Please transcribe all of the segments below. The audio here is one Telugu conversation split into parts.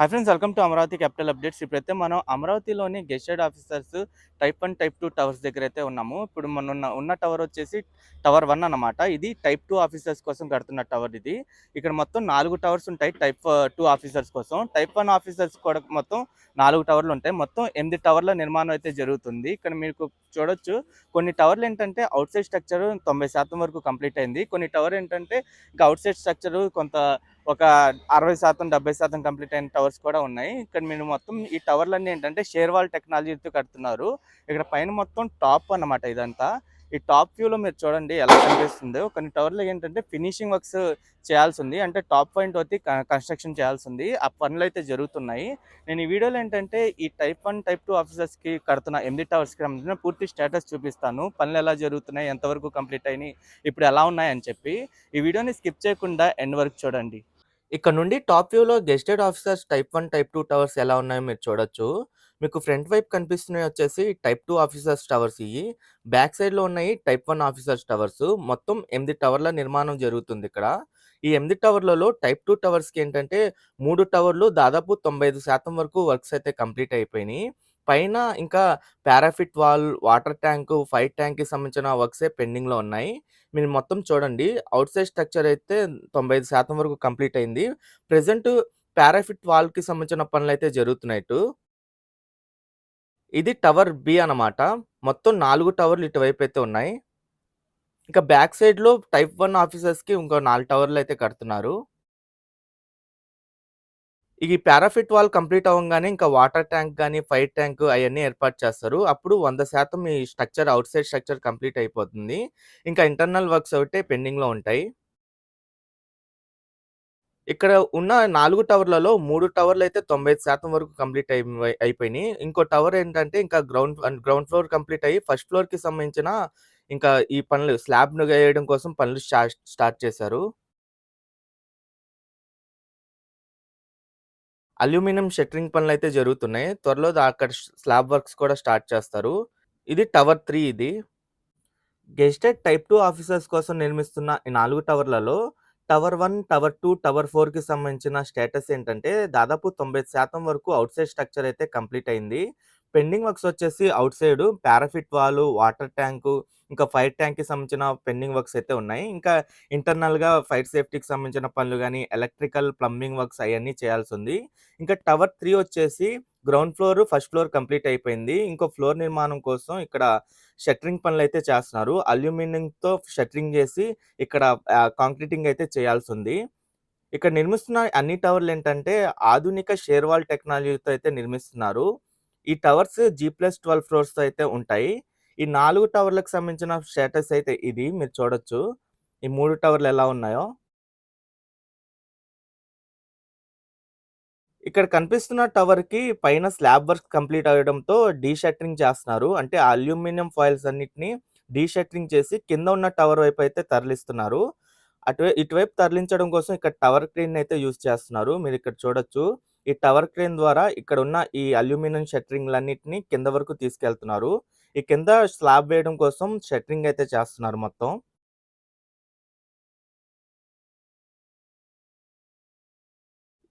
Hi friends welcome to Amaravati capital updates ఇప్పుడైతే మనం అమరావతిలోని gazetted officers type one type two towers దగ్గర అయితే ఉన్నాము. ఇప్పుడు మన ఉన్న ఉన్న టవర్ వచ్చేసి టవర్ వన్ అన్నమాట. ఇది టైప్ టూ ఆఫీసర్స్ కోసం కడుతున్న టవర్ ఇది. ఇక్కడ మొత్తం నాలుగు టవర్స్ ఉంటాయి టైప్ టూ ఆఫీసర్స్ కోసం. టైప్ వన్ ఆఫీసర్స్ కూడా మొత్తం నాలుగు టవర్లు ఉంటాయి. మొత్తం ఎనిమిది టవర్ల నిర్మాణం అయితే జరుగుతుంది. ఇక్కడ మీకు చూడొచ్చు కొన్ని టవర్లు ఏంటంటే అవుట్ సైడ్ స్ట్రక్చర్ తొంభై శాతం వరకు కంప్లీట్ అయింది. కొన్ని టవర్ ఏంటంటే ఇంకా అవుట్ సైడ్ స్ట్రక్చర్ కొంత ఒక అరవై శాతం డెబ్బై శాతం కంప్లీట్ అయిన టవర్స్ కూడా ఉన్నాయి. ఇక్కడ మీరు మొత్తం ఈ టవర్లన్నీ ఏంటంటే షేర్వాల్ టెక్నాలజీతో కడుతున్నారు. ఇక్కడ పైన మొత్తం టాప్ అన్నమాట ఇదంతా. ఈ టాప్ వ్యూలో మీరు చూడండి ఎలా కనిపిస్తుందో. కొన్ని టవర్లు ఏంటంటే ఫినిషింగ్ వర్క్స్ చేయాల్సి ఉంది అంటే టాప్ పాయింట్ వచ్చి కన్స్ట్రక్షన్ చేయాల్సి ఉంది ఆ పనులు అయితే జరుగుతున్నాయి. నేను ఈ వీడియోలో ఏంటంటే ఈ టైప్ వన్ టైప్ టూ ఆఫీసర్స్కి కడుతున్న ఎనిమిది టవర్స్కి సంబంధించిన పూర్తి స్టేటస్ చూపిస్తాను. పనులు ఎలా జరుగుతున్నాయి ఎంతవరకు కంప్లీట్ అయినాయి ఇప్పుడు ఎలా ఉన్నాయని చెప్పి. ఈ వీడియోని స్కిప్ చేయకుండా ఎండ్ వరకు చూడండి. ఇక్కడ నుండి టాప్ వ్యూలో gazetted officers type one type two towers ఎలా ఉన్నాయో మీరు చూడొచ్చు. మీకు ఫ్రంట్ వైపు కనిపిస్తున్నాయి వచ్చేసి టైప్ టూ ఆఫీసర్స్ టవర్స్ ఇవి. బ్యాక్ సైడ్లో ఉన్నాయి టైప్ వన్ ఆఫీసర్స్ టవర్స్. మొత్తం ఎనిమిది టవర్ల నిర్మాణం జరుగుతుంది ఇక్కడ. ఈ ఎనిమిది టవర్లలో టైప్ టూ టవర్స్కి ఏంటంటే మూడు టవర్లు దాదాపు తొంభై ఐదు శాతం వరకు వర్క్స్ అయితే కంప్లీట్ అయిపోయినాయి. పైన ఇంకా parapet wall water tank fire ట్యాంక్కి సంబంధించిన వర్క్సే పెండింగ్లో ఉన్నాయి. మీరు మొత్తం చూడండి. అవుట్ సైడ్ స్ట్రక్చర్ అయితే తొంభై ఐదు శాతం వరకు కంప్లీట్ అయింది. ప్రజెంట్ పారాఫిట్ వాల్కి సంబంధించిన పనులు అయితే జరుగుతున్నాయి ఇది టవర్ బి అన్నమాట. మొత్తం నాలుగు టవర్లు ఇటువైపు అయితే ఉన్నాయి. ఇంకా బ్యాక్ సైడ్లో టైప్ వన్ ఆఫీసర్స్కి ఇంకో నాలుగు టవర్లు అయితే కడుతున్నారు. ఈ పారాఫిట్ వాల్ కంప్లీట్ అవ్వగానే ఇంకా వాటర్ ట్యాంక్ కానీ ఫైర్ ట్యాంక్ అవన్నీ ఏర్పాటు చేస్తారు. అప్పుడు వంద శాతం ఈ structure outside structure complete అయిపోతుంది. ఇంకా ఇంటర్నల్ వర్క్స్ ఒకటే పెండింగ్లో ఉంటాయి. ఇక్కడ ఉన్న నాలుగు టవర్లలో మూడు టవర్లు అయితే తొంభై శాతం వరకు కంప్లీట్ అయి అయిపోయినాయి. ఇంకో టవర్ ఏంటంటే ఇంకా గ్రౌండ్ గ్రౌండ్ ఫ్లోర్ కంప్లీట్ అయ్యి ఫస్ట్ ఫ్లోర్కి సంబంధించిన ఇంకా ఈ పనులు స్లాబ్ను వేయడం కోసం పనులు స్టార్ట్ స్టార్ట్ చేశారు. అల్యూమినియం షట్టరింగ్ పనులు అయితే జరుగుతున్నాయి. త్వరలో అక్కడ స్లాబ్ వర్క్స్ కూడా స్టార్ట్ చేస్తారు. ఇది టవర్ త్రీ ఇది. గెస్టెడ్ టైప్ టూ ఆఫీసర్స్ కోసం నిర్మిస్తున్న ఈ నాలుగు టవర్లలో tower one tower two tower ఫోర్కి సంబంధించిన స్టేటస్ ఏంటంటే దాదాపు తొంభై శాతం వరకు అవుట్ సైడ్ స్ట్రక్చర్ అయితే కంప్లీట్ అయింది. పెండింగ్ వర్క్స్ వచ్చేసి outside parapet wall water tank ఇంకా ఫైర్ ట్యాంక్కి సంబంధించిన పెండింగ్ వర్క్స్ అయితే ఉన్నాయి. ఇంకా ఇంటర్నల్గా ఫైర్ సేఫ్టీకి సంబంధించిన పనులు కానీ ఎలక్ట్రికల్ ప్లంబింగ్ వర్క్స్ అవన్నీ చేయాల్సి ఉంది. ఇంకా టవర్ త్రీ వచ్చేసి ground floor first floor complete అయిపోయింది. ఇంకో ఫ్లోర్ నిర్మాణం కోసం ఇక్కడ షట్టరింగ్ పనులు అయితే చేస్తున్నారు. అల్యూమినియంతో షట్టరింగ్ చేసి ఇక్కడ కాంక్రీటింగ్ అయితే చేయాల్సి ఉంది. ఇక్కడ నిర్మిస్తున్న అన్ని టవర్లు ఏంటంటే ఆధునిక షేర్వాల్ టెక్నాలజీతో అయితే నిర్మిస్తున్నారు. ఈ towers G plus twelve floors అయితే ఉంటాయి. ఈ నాలుగు టవర్లకు సంబంధించిన స్టేటస్ అయితే ఇది మీరు చూడొచ్చు. ఈ మూడు టవర్లు ఎలా ఉన్నాయో. ఇక్కడ కనిపిస్తున్న టవర్కి పైన స్లాబ్ వర్క్ కంప్లీట్ అవ్వడంతో డీషట్టరింగ్ చేస్తున్నారు. అంటే అల్యూమినియం ఫాయిల్స్ అన్నిటిని డీషట్టరింగ్ చేసి కింద ఉన్న టవర్ వైపు అయితే తరలిస్తున్నారు. అటు ఇటువైపు తరలించడం కోసం ఇక్కడ టవర్ క్రేన్ అయితే యూజ్ చేస్తున్నారు. మీరు ఇక్కడ చూడొచ్చు. ఈ టవర్ క్రేన్ ద్వారా ఇక్కడ ఉన్న ఈ అల్యూమినియం షట్టరింగ్లన్నిటిని కింద వరకు తీసుకెళ్తున్నారు. ఈ కింద స్లాబ్ వేయడం కోసం షట్టరింగ్ అయితే చేస్తున్నారు మొత్తం.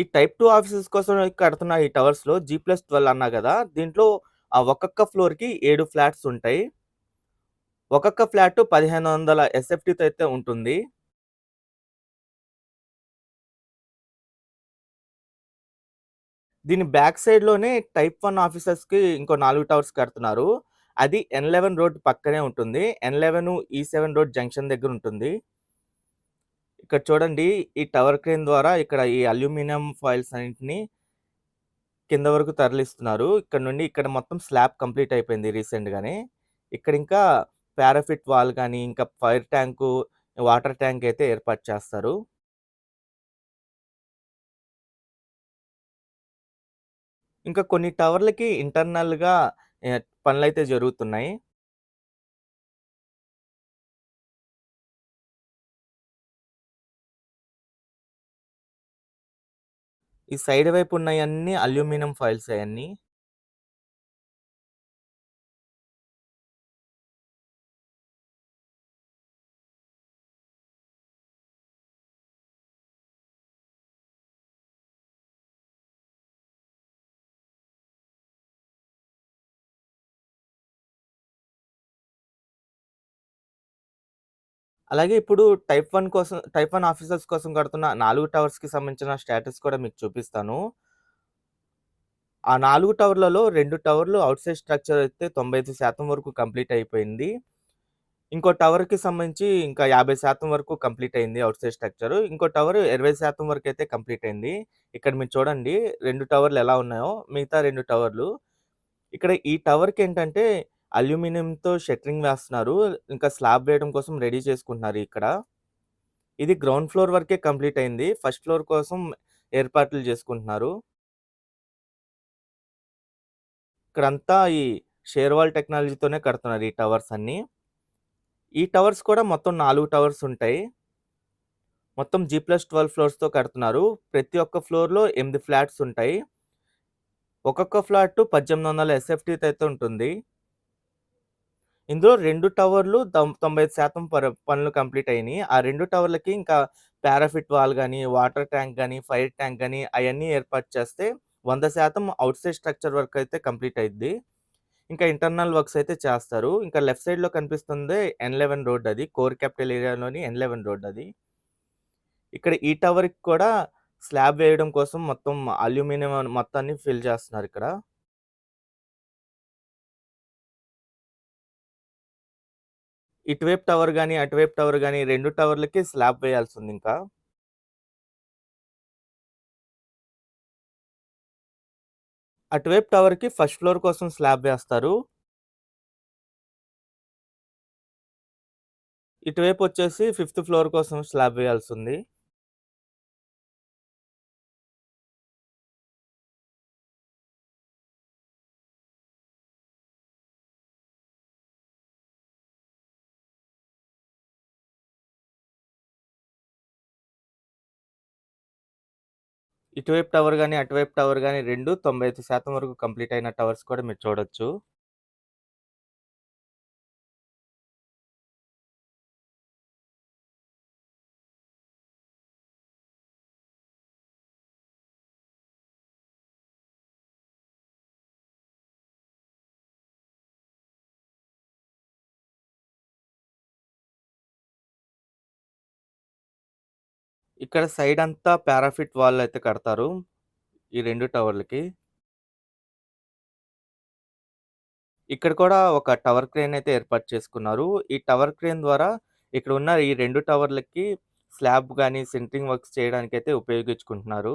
ఈ టైప్ టూ ఆఫీసెస్ కోసం కడుతున్న ఈ టవర్స్లో జీ ప్లస్ ట్వెల్వ్ అన్నా కదా దీంట్లో ఆ ఒక్కొక్క ఫ్లోర్కి ఏడు ఫ్లాట్స్ ఉంటాయి. ఒక్కొక్క ఫ్లాట్ పదిహేను వందల ఎస్ఎఫ్టీతో అయితే ఉంటుంది. దీని బ్యాక్ సైడ్లోనే టైప్ వన్ ఆఫీసర్స్కి ఇంకో నాలుగు టవర్స్ కడుతున్నారు. అది ఎన్ లెవెన్ రోడ్ పక్కనే ఉంటుంది. N eleven E seven road junction దగ్గర ఉంటుంది. ఇక్కడ చూడండి ఈ టవర్ క్రేన్ ద్వారా ఇక్కడ ఈ అల్యూమినియం ఫాయిల్స్ అన్నింటిని కింద వరకు తరలిస్తున్నారు. ఇక్కడ నుండి ఇక్కడ మొత్తం స్లాబ్ కంప్లీట్ అయిపోయింది రీసెంట్గానే ఇక్కడ ఇంకా పారాఫిట్ వాల్ కానీ ఇంకా ఫైర్ ట్యాంకు వాటర్ ట్యాంక్ అయితే ఏర్పాటు చేస్తారు. ఇంకా కొన్ని టవర్లకి ఇంటర్నల్‌గా పనులు పనులైతే జరుగుతున్నాయి. ఈ సైడ్ వైపు ఉన్నాయన్నీ అల్యూమినియం ఫైల్స్ అవన్నీ అలాగే ఇప్పుడు టైప్ వన్ కోసం టైప్ వన్ ఆఫీసర్స్ కోసం కడుతున్న నాలుగు టవర్స్‌కి సంబంధించిన స్టేటస్ కూడా మీకు చూపిస్తాను. ఆ నాలుగు టవర్లలో రెండు టవర్లు అవుట్ సైడ్ స్ట్రక్చర్ అయితే 95% వరకు కంప్లీట్ అయిపోయింది. ఇంకో టవర్‌కి సంబంధించి ఇంకా 50% వరకు కంప్లీట్ అయింది అవుట్ సైడ్ స్ట్రక్చర్. ఇంకో టవర్ ఇరవై శాతం వరకు అయితే కంప్లీట్ అయింది. ఇక్కడ మీరు చూడండి రెండు టవర్లు ఎలా ఉన్నాయో మిగతా రెండు టవర్లు. ఇక్కడ ఈ టవర్కి ఏంటంటే అల్యూమినియంతో షట్టరింగ్ వేస్తున్నారు. ఇంకా స్లాబ్ వేయడం కోసం రెడీ చేసుకుంటున్నారు ఇక్కడ. ఇది గ్రౌండ్ ఫ్లోర్ వరకే కంప్లీట్ అయింది. ఫస్ట్ ఫ్లోర్ కోసం ఏర్పాట్లు చేసుకుంటున్నారు. ఇక్కడంతా ఈ షేర్వాల్ టెక్నాలజీతోనే కడుతున్నారు ఈ టవర్స్ అన్నీ. ఈ టవర్స్ కూడా మొత్తం నాలుగు టవర్స్ ఉంటాయి. మొత్తం జీ+12 ఫ్లోర్స్‌తో కడుతున్నారు. ప్రతి ఒక్క ఫ్లోర్‌లో ఎనిమిది ఫ్లాట్స్ ఉంటాయి. ఒక్కొక్క ఫ్లాట్ 1800 ఎస్ఎఫ్టీతో అయితే ఉంటుంది. ఇందులో రెండు టవర్లు తొం 95% పనులు కంప్లీట్ అయినాయి ఆ రెండు టవర్లకి ఇంకా పారాఫిట్ వాల్ కానీ వాటర్ ట్యాంక్ కానీ ఫైర్ ట్యాంక్ కానీ అవన్నీ ఏర్పాటు చేస్తే వంద శాతం అవుట్ సైడ్ స్ట్రక్చర్ వర్క్ అయితే కంప్లీట్ అయింది ఇంకా ఇంటర్నల్ వర్క్స్ అయితే చేస్తారు. ఇంకా లెఫ్ట్ సైడ్‌లో కనిపిస్తుంది ఎన్11 రోడ్ అది. కోర్ క్యాపిటల్ ఏరియాలోని ఎన్11 రోడ్ అది. ఇక్కడ ఈ టవర్‌కి కూడా స్లాబ్ వేయడం కోసం మొత్తం అల్యూమినియం మొత్తాన్ని ఫిల్ చేస్తున్నారు ఇక్కడ. ఇటువైపు టవర్ కానీ అటువైపు టవర్ కానీ రెండు టవర్లకి స్లాబ్ వేయాల్సిందింకా. అటువైపు టవర్‌కి ఫస్ట్ ఫ్లోర్ కోసం స్లాబ్ వేస్తారు. ఇటువైపు వచ్చేసి ఫిఫ్త్ ఫ్లోర్ కోసం స్లాబ్ వేయాల్సుంది. ఇటువైపు టవర్ గాని, అటువైపు టవర్ కానీ రెండు తొంభై ఐదు శాతం వరకు కంప్లీట్ అయిన టవర్స్ కూడా మీరు చూడొచ్చు. ఇక్కడ సైడ్ అంతా పారాఫిట్ వాల్ అయితే కడతారు. ఈ రెండు టవర్లకి. ఇక్కడ కూడా ఒక టవర్ క్రేన్ అయితే ఏర్పాటు చేసుకున్నారు. ఈ టవర్ క్రేన్ ద్వారా ఇక్కడ ఉన్న ఈ రెండు టవర్లకి స్లాబ్ కానీ సెంట్రింగ్ వర్క్స్ చేయడానికైతే ఉపయోగించుకుంటున్నారు.